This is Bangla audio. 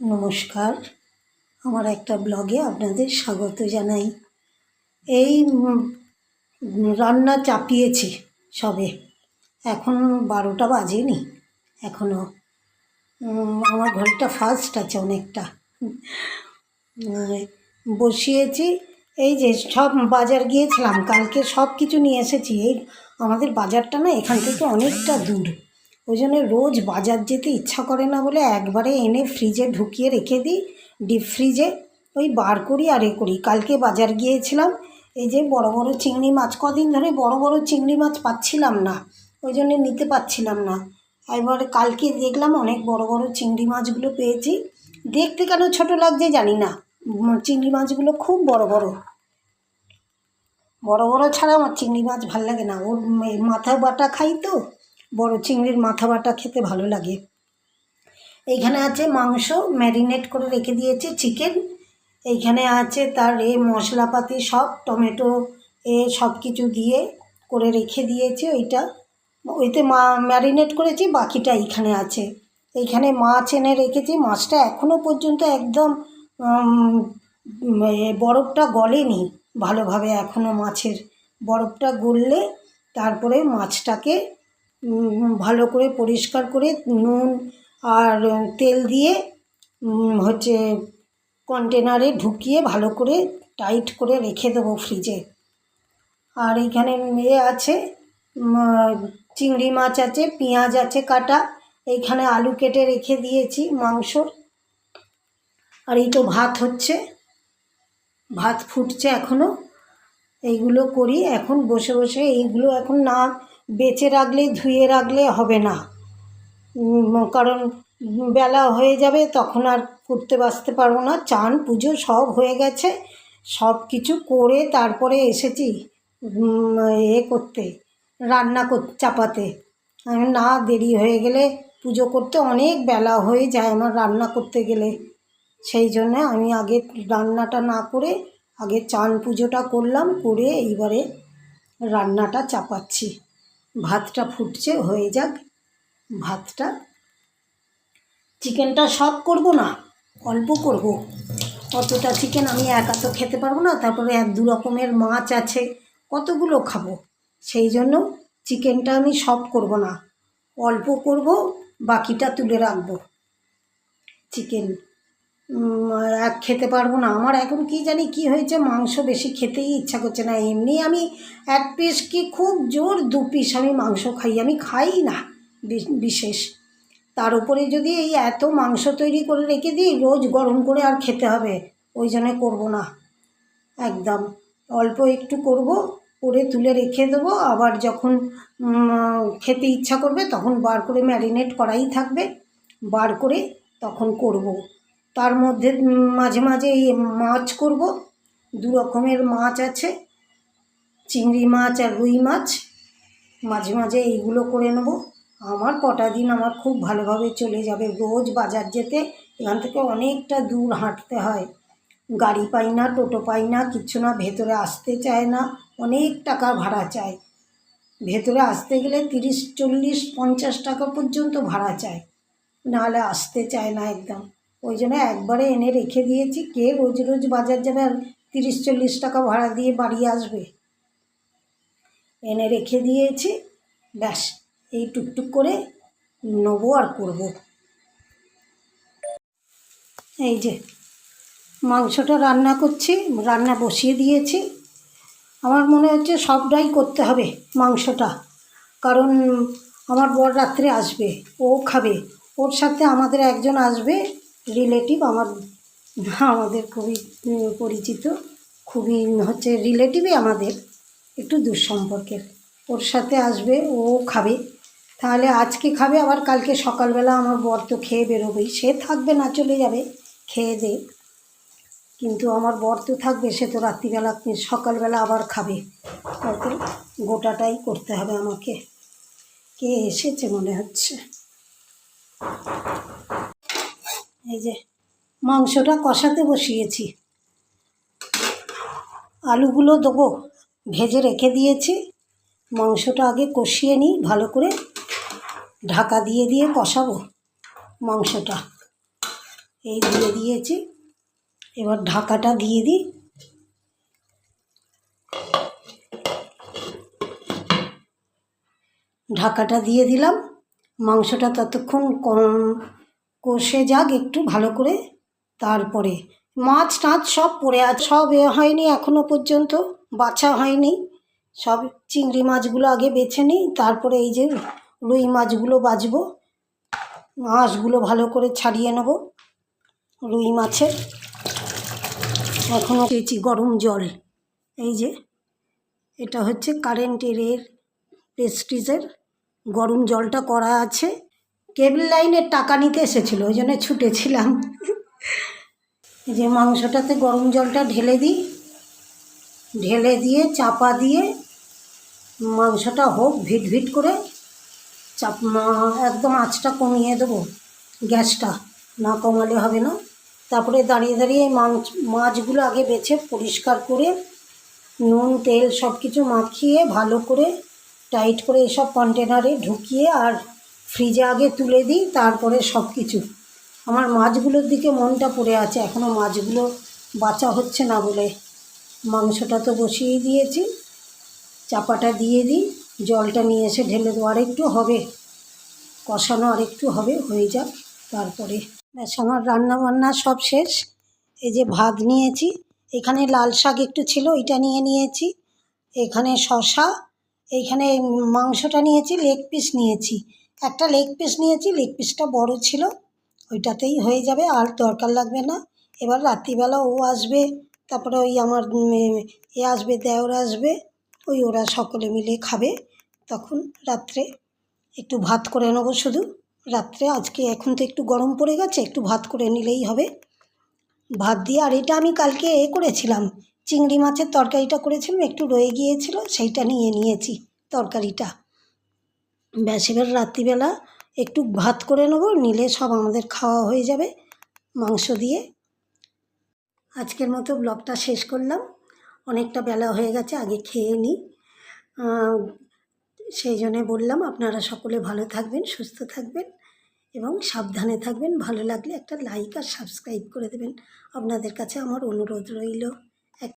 নমস্কার। আমার একটা ব্লগে আপনাদের স্বাগত জানাই। এই রান্না চাপিয়েছি সবে। এখন বারোটা বাজেনি এখনও আমার ঘরটা ফার্স্ট আছে অনেকটা। বসিয়েছি, এই যে সব বাজার গিয়েছিলাম, কালকে সব কিছু নিয়ে এসেছি। এই আমাদের বাজারটা না এখান থেকে অনেকটা দূর। ওই জন্য রোজ বাজার যেতে ইচ্ছা করে না বলে একবারে এনে ফ্রিজে ঢুকিয়ে রেখে দিই। ডিপ ফ্রিজে ওই বার করি আর এ করি। কালকে বাজার গিয়েছিলাম, এই যে বড় বড় চিংড়ি মাছ, কদিন ধরে বড় বড় চিংড়ি মাছ পাচ্ছিলাম না, ওই জন্য নিতে পারছিলাম না। এবার কালকে দেখলাম অনেক বড় বড় চিংড়ি মাছগুলো পেয়েছি। দেখতে কেন ছোট লাগছে জানি না। চিংড়ি মাছগুলো খুব বড় বড়। বড় বড় ছাড়া আমার চিংড়ি মাছ ভালো লাগে না। ওর মাথা বাটা খাই তো। বড় চিংড়ির মাথা বাটা খেতে ভালো লাগে। এইখানে আছে মাংস, ম্যারিনেট করে রেখে দিয়েছি চিকেন। এইখানে আছে তার এ মশলাপাতি সব, টমেটো এ সব কিছু দিয়ে করে রেখে দিয়েছি ওইটা। ওইতে মা ম্যারিনেট করেছি, বাকিটা এইখানে আছে। এইখানে মাছ এনে রেখেছি, মাছটা এখনও পর্যন্ত একদম বরফটা গলেনি ভালোভাবে এখনও মাছের। বরফটা গললে তারপরে মাছটাকে ভালো করে পরিষ্কার করে নুন আর তেল দিয়ে হচ্ছে কন্টেনারে ঢুকিয়ে ভালো করে টাইট করে রেখে দেবো ফ্রিজে। আর এইখানে মেয়ে আছে চিংড়ি মাছ আছে, পেঁয়াজ আছে কাটা, এইখানে আলু কেটে রেখে দিয়েছি মাংসর। আর এই তো ভাত হচ্ছে, ভাত ফুটছে এখনও এইগুলো করি, এখন বসে বসে এইগুলো এখন না বেঁচে রাখলে, ধুয়ে রাখলে হবে না। কারণ বেলা হয়ে যাবে, তখন আর করতে বাসতে পারব না। চান, পুজো সব হয়ে গেছে। সব কিছু করে তারপরে এসেছি এ করতে, রান্না কর, চাপাতে। না, দেরি হয়ে গেলে পুজো করতে অনেক বেলা হয়ে যায় আমার রান্না করতে গেলে। সেই জন্যে আমি আগে রান্নাটা না করে, আগে চান পুজোটা করলাম, করে এইবারে রান্নাটা চাপাচ্ছি। ভাতটা ফুটছে, হয়ে যাক ভাতটা। চিকেনটা সব করব না, অল্প করব। অতটা চিকেন আমি একা তো খেতে পারব না, তারপরে এক দু রকমের মাছ আছে, কতগুলো খাব? সেই জন্য চিকেনটা আমি সব করব না, অল্প করব, বাকিটা তুলে রাখব। চিকেন এক খেতে পারব না। আমার এখন কি জানি কি হয়েছে, মাংস বেশি খেতেই ইচ্ছা করছে না। এমনি আমি এক পিস কি খুব জোর দু পিস আমি মাংস খাই, আমি খাই না বিশেষ। তার উপরে যদি এই এত মাংস তৈরি করে রেখে দিই, রোজ গরম করে আর খেতে হবে, ওই জন্য করব না। একদম অল্প একটু করব, করে তুলে রেখে দেবো, আবার যখন খেতে ইচ্ছা করবে তখন বার করে ম্যারিনেট করাই থাকবে, বার করে তখন করব। তার মধ্যে মাঝে মাঝে মাছ করব। দু রকমের মাছ আছে, চিংড়ি মাছ আর রুই মাছ। মাঝে মাঝে এইগুলো করে নেব। আমার কটা দিন আমার খুব ভালোভাবে চলে যাবে। রোজ বাজার যেতে এখান থেকে অনেকটা দূর হাঁটতে হয়। গাড়ি পাই না, টোটো পাই না কিচ্ছু না, ভেতরে আসতে চায় না, অনেক টাকা ভাড়া চায়। ভেতরে আসতে গেলে তিরিশ, চল্লিশ, পঞ্চাশ টাকা পর্যন্ত ভাড়া চায়। নাহলে আসতে চায় না একদম। ওই জন্য একবারে এনে রেখে দিয়েছি। কে রোজ রোজ বাজার যাবে আর তিরিশ চল্লিশ টাকা ভাড়া দিয়ে বাড়ি আসবে? এনে রেখে দিয়েছি। ব্যাস, এই টুকটুক করে নেব আর করব। এই যে, মাংসটা রান্না করছি, রান্না বসিয়ে দিয়েছি। আমার মনে হচ্ছে সবটাই করতে হবে মাংসটা। কারণ আমার বর রাত্রে আসবে, ও খাবে। ওর সাথে আমাদের একজন আসবে রিলেটিভ আমার, আমাদের খুবই পরিচিত। খুবই হচ্ছে রিলেটিভই আমাদের, একটু দূর সম্পর্কের ওর সাথে আসবে, ও খাবে। তাহলে আজকে খাবে, আবার কালকে সকালবেলা আমার বর তো খেয়ে বেরোবেই সে থাকবে না, চলে যাবে, খেয়ে দে। কিন্তু আমার বর তো থাকবে, সে তো রাত্রিবেলা, সকালবেলা আবার খাবে। ওকে গোটাটাই করতে হবে আমাকে। কে এসেছে মনে হচ্ছে? এই যে, মাংসটা কষাতে বসিয়েছি। আলুগুলো দেবো, ভেজে রেখে দিয়েছি। মাংসটা আগে কষিয়ে নিই, ভালো করে ঢাকা দিয়ে দিয়ে কষাবো মাংসটা। এই দিয়ে দিয়েছি। এবার ঢাকাটা দিয়ে দিই। ঢাকাটা দিয়ে দিলাম। মাংসটা ততক্ষণ কম কষে যাক একটু ভালো করে, তারপরে মাছ টাছ সব পড়ে আছে। সব এ হয়নি এখনও পর্যন্ত, বাছা হয়নি। সব চিংড়ি মাছগুলো আগে বেছে নিই, তারপরে এই যে রুই মাছগুলো বাছবো মাছগুলো ভালো করে ছাড়িয়ে নেব রুই মাছের। এখনও পেয়েছি গরম জল। এই যে, এটা হচ্ছে কারেন্টের এর প্রেস্টিজের গরম জলটা করা আছে। কেবল লাইনের টাকা নিতে এসেছিল, ওই জন্য ছুটেছিলাম। যে মাংসটাতে গরম জলটা ঢেলে দিই। ঢেলে দিয়ে, চাপা দিয়ে মাংসটা হোক, ভিট ভিট করে চাপ একদম আঁচটা কমিয়ে দেবো, গ্যাসটা। না কমালে হবে না। তারপরে দাঁড়িয়ে দাঁড়িয়ে মাছ মাছগুলো আগে বেছে পরিষ্কার করে, নুন, তেল সব কিছু মাখিয়ে ভালো করে টাইট করে এসব কন্টেনারে ঢুকিয়ে আর ফ্রিজে আগে তুলে দিই, তারপরে সব কিছু আমার মাছগুলোর দিকে মনটা পড়ে আছে এখনও মাছগুলো বাঁচা হচ্ছে না বলে। মাংসটা তো বসিয়ে দিয়েছি, চাপাটা দিয়ে দিই, জলটা নিয়ে এসে ঢেলে দেবো। আর একটু হবে, কষানো আর একটু হবে, হয়ে যাক তারপরে। ব্যাস, আমার রান্না বান্না সব শেষ। এই যে ভাত নিয়েছি, এখানে লাল শাক একটু ছিল এটা নিয়ে নিয়েছি। এখানে শশা এইখানে মাংসটা নিয়েছি, লেগ পিস নিয়েছি। একটা লেগ পিস নিয়েছি লেগ পিসটা বড় ছিল, ওইটাতেই হয়ে যাবে, আর দরকার লাগবে না। এবার রাত্রিবেলা ও আসবে, তারপরে ওই আমার এ আসবে, দেওর আসবে, ওই ওরা সকলে মিলে খাবে, তখন রাত্রে একটু ভাত করে নেব শুধু। রাত্রে আজকে এখন তো একটু গরম পড়ে গেছে, একটু ভাত করে নিলেই হবে। ভাত দিয়ে, আর এটা আমি কালকে এ করেছিলাম, চিংড়ি মাছের তরকারিটা করেছিলাম, একটু রয়ে গিয়েছিল, সেইটা নিয়ে নিয়েছি তরকারিটা। ব্যাস রাত্রিবেলা একটু ভাত করে নেব, নিলে সব আমাদের খাওয়া হয়ে যাবে, মাংস দিয়ে। আজকের মতো ব্লগটা শেষ করলাম। অনেকটা বেলা হয়ে গেছে, আগে খেয়ে নিই সেই জন্যে বললাম, আপনারা সকলে ভালো থাকবেন, সুস্থ থাকবেন এবং সাবধানে থাকবেন। ভালো লাগলে একটা লাইক আর সাবস্ক্রাইব করে দেবেন। আপনাদের কাছে আমার অনুরোধ রইল।